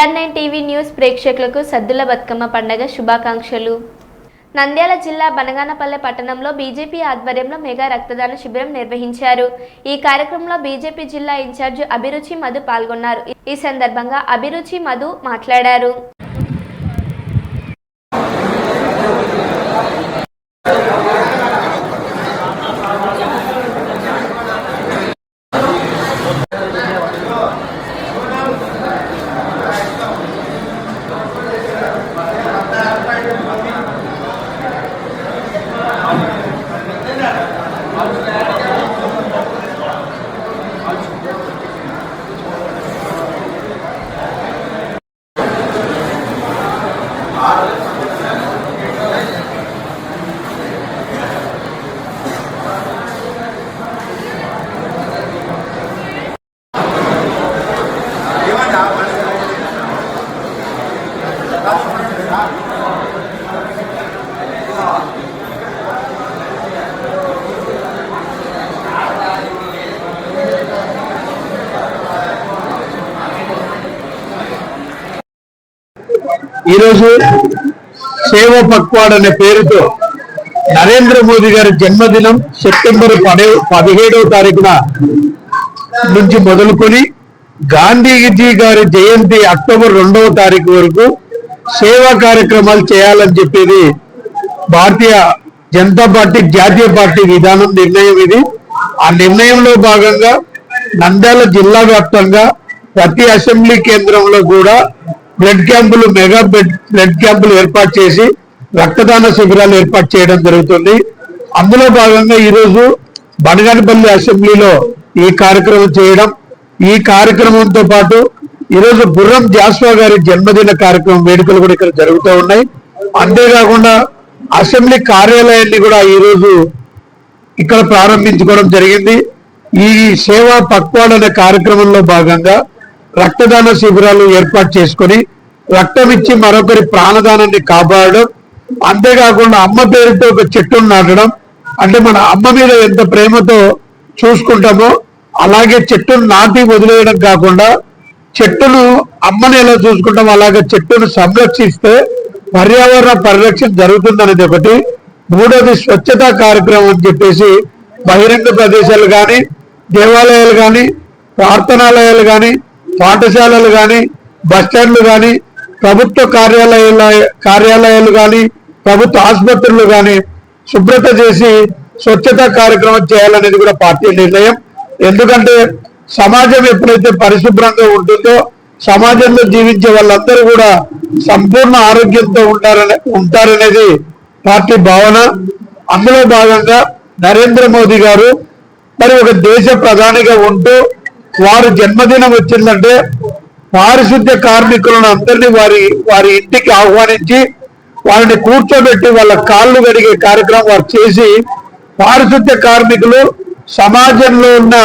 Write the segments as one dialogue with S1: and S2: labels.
S1: Sun nine TV news ప్రేక్షకులకు సద్దుల బతుకమ్మ పండగ శుభాకాంక్షలు. నంద్యాల జిల్లా బనగానపల్లె పట్టణంలో బీజేపీ ఆధ్వర్యంలో మెగా రక్తదాన శిబిరం నిర్వహించారు. ఈ కార్యక్రమంలో బీజేపీ జిల్లా ఇన్ఛార్జ్ అభిరుచి మధు పాల్గొన్నారు. ఈ సందర్భంగా అభిరుచి మధు మాట్లాడారు.
S2: ఈరోజు సేవ పక్వాడ్ అనే పేరుతో నరేంద్ర మోదీ గారి జన్మదినం సెప్టెంబర్ పదే పదిహేడవ తారీఖున నుంచి మొదలుకొని గాంధీజీ గారి జయంతి అక్టోబర్ రెండవ తారీఖు వరకు సేవా కార్యక్రమాలు చేయాలని చెప్పేది భారతీయ జనతా పార్టీ జాతీయ పార్టీ విధానం నిర్ణయం ఇది. ఆ నిర్ణయంలో భాగంగా నంద్యాల జిల్లా వ్యాప్తంగా ప్రతి అసెంబ్లీ కేంద్రంలో కూడా బ్లడ్ క్యాంపులు మెగా బ్లడ్ క్యాంపులు ఏర్పాటు చేసి రక్తదాన శిబిరాలు ఏర్పాటు చేయడం జరుగుతుంది. అందులో భాగంగా ఈరోజు బనగానపల్లి అసెంబ్లీలో ఈ కార్యక్రమం చేయడం ఈ కార్యక్రమంతో పాటు ఈరోజు గుర్రం జాస్వా గారి జన్మదిన కార్యక్రమం వేడుకలు కూడా ఇక్కడ జరుగుతూ ఉన్నాయి. అంతేకాకుండా అసెంబ్లీ కార్యాలయాన్ని కూడా ఈరోజు ఇక్కడ ప్రారంభించుకోవడం జరిగింది. ఈ సేవా పక్వాడ్ అనే కార్యక్రమంలో భాగంగా రక్తదాన శిబిరాలు ఏర్పాటు చేసుకొని రక్తం ఇచ్చి మరొకరి ప్రాణదానాన్ని కాపాడడం అంతేకాకుండా అమ్మ పేరుతో ఒక చెట్టును నాటడం అంటే మన అమ్మ మీద ఎంత ప్రేమతో చూసుకుంటామో అలాగే చెట్టును నాటి వదిలేయడం కాకుండా చెట్టును అమ్మని ఎలా చూసుకుంటాం అలాగే చెట్టును సంరక్షిస్తే పర్యావరణ పరిరక్షణ జరుగుతుందనేది ఒకటి. మూడోది స్వచ్ఛతా కార్యక్రమం అని చెప్పేసి బహిరంగ ప్రదేశాలు కానీ దేవాలయాలు కానీ ప్రార్థనాలయాలు కానీ పాఠశాలలు కానీ బస్టాండ్లు కానీ ప్రభుత్వ కార్యాలయాల కార్యాలయాలు కానీ ప్రభుత్వ ఆసుపత్రులు కానీ శుభ్రత చేసి స్వచ్ఛత కార్యక్రమం చేయాలనేది కూడా పార్టీ నిర్ణయం. ఎందుకంటే సమాజం ఎప్పుడైతే పరిశుభ్రంగా ఉంటుందో సమాజంలో జీవించే వాళ్ళందరూ కూడా సంపూర్ణ ఆరోగ్యంతో ఉంటారనే ఉంటారనేది పార్టీ భావన. అందులో భాగంగా నరేంద్ర మోదీ గారు మరి ఒక దేశ ప్రధానిగా ఉంటూ వారు జన్మదినం వచ్చిందంటే పారిశుద్ధ్య కార్మికులను అందరినీ వారి వారి ఇంటికి ఆహ్వానించి వారిని కూర్చోబెట్టి వాళ్ళ కాళ్ళు కడిగే కార్యక్రమం వారు చేసి పారిశుద్ధ్య కార్మికులు సమాజంలో ఉన్న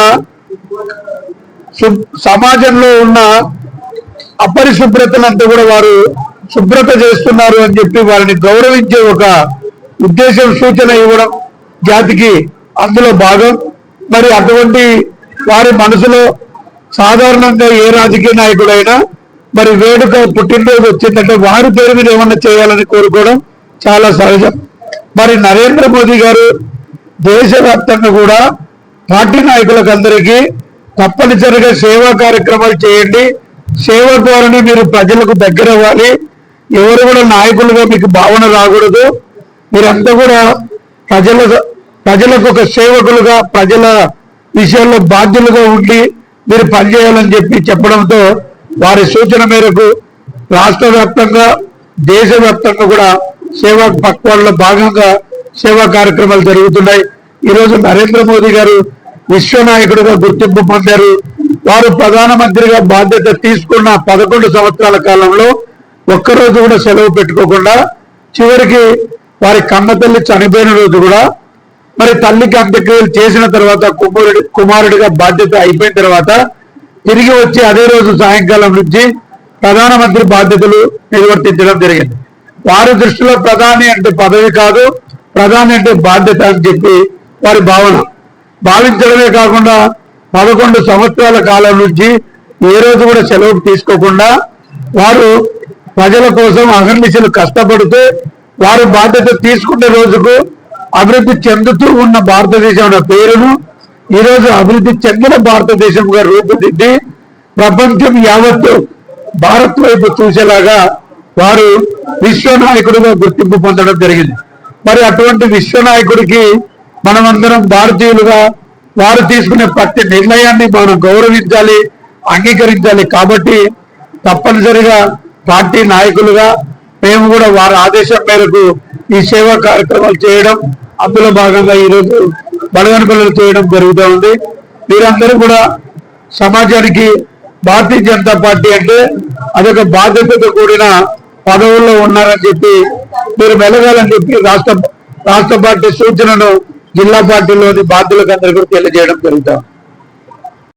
S2: సమాజంలో ఉన్న అపరిశుభ్రతనంతా కూడా వారు శుభ్రత చేస్తున్నారు అని చెప్పి వారిని గౌరవించే ఒక ఉద్దేశం సూచన ఇవ్వడం జాతికి అందులో భాగం. మరి అటువంటి వారి మనసులో సాధారణంగా ఏ రాజకీయ నాయకుడైనా మరి వేడుక పుట్టినరోజు వచ్చిందంటే వారి పేరు మీద ఏమన్నా చేయాలని కోరుకోవడం చాలా సహజం. మరి నరేంద్ర మోదీ గారు దేశవ్యాప్తంగా కూడా పార్టీ నాయకులకు అందరికీ తప్పనిసరిగా సేవా కార్యక్రమాలు చేయండి. సేవ ద్వారానే మీరు ప్రజలకు దగ్గర అవ్వాలి. ఎవరు కూడా నాయకులుగా మీకు భావన రాకూడదు. మీరంతా కూడా ప్రజల ప్రజలకు ఒక సేవకులుగా ప్రజల విషయాల్లో బాధ్యులుగా ఉండి మీరు పనిచేయాలని చెప్పి చెప్పడంతో వారి సూచన మేరకు రాష్ట్ర వ్యాప్తంగా దేశవ్యాప్తంగా కూడా సేవా పక్వాడలో భాగంగా సేవా కార్యక్రమాలు జరుగుతున్నాయి. ఈరోజు నరేంద్ర మోదీ గారు విశ్వనాయకుడిగా గుర్తింపు పొందారు. వారు ప్రధానమంత్రిగా బాధ్యత తీసుకున్న పదకొండు సంవత్సరాల కాలంలో ఒక్కరోజు కూడా సెలవు పెట్టుకోకుండా చివరికి వారి కన్నతల్లి చనిపోయిన రోజు కూడా మరి తల్లికి అంత్యక్రియలు చేసిన తర్వాత కుమారుడి కుమారుడిగా బాధ్యత అయిపోయిన తర్వాత తిరిగి వచ్చి అదే రోజు సాయంకాలం నుంచి ప్రధానమంత్రి బాధ్యతలు నిర్వర్తించడం జరిగింది. వారి దృష్టిలో ప్రధాని అంటే పదవి కాదు ప్రధాని అంటే బాధ్యత అని చెప్పి వారి భావన. భావించడమే కాకుండా పదకొండు సంవత్సరాల కాలం నుంచి ఏ రోజు కూడా సెలవు తీసుకోకుండా వారు ప్రజల కోసం అహర్నిశలు కష్టపడుతూ వారు బాధ్యత తీసుకున్న రోజుకు అభివృద్ధి చెందుతూ ఉన్న భారతదేశం పేరును ఈరోజు అభివృద్ధి చెందిన భారతదేశంగా రూపుదిద్ది ప్రపంచం యావత్తు భారత్ వైపు చూసేలాగా వారు విశ్వనాయకుడిగా గుర్తింపు పొందడం జరిగింది. మరి అటువంటి విశ్వనాయకుడికి మనమందరం భారతీయులుగా వారు తీసుకునే ప్రతి నిర్ణయాన్ని మనం గౌరవించాలి అంగీకరించాలి కాబట్టి తప్పనిసరిగా పార్టీ నాయకులుగా మేము కూడా వారి ఆదేశం మేరకు ఈ సేవా కార్యక్రమాలు చేయడం అందులో భాగంగా ఈరోజు బలగన పిల్లలు చేయడం జరుగుతూ ఉంది. మీరందరూ కూడా సమాజానికి భారతీయ జనతా పార్టీ అంటే అదొక బాధ్యతతో కూడిన పదవుల్లో ఉన్నారని చెప్పి మీరు మెలగాలని చెప్పి రాష్ట్ర రాష్ట్ర పార్టీ సూచనను జిల్లా పార్టీలోని బాధ్యులకు అందరికీ తెలియజేయడం జరుగుతాం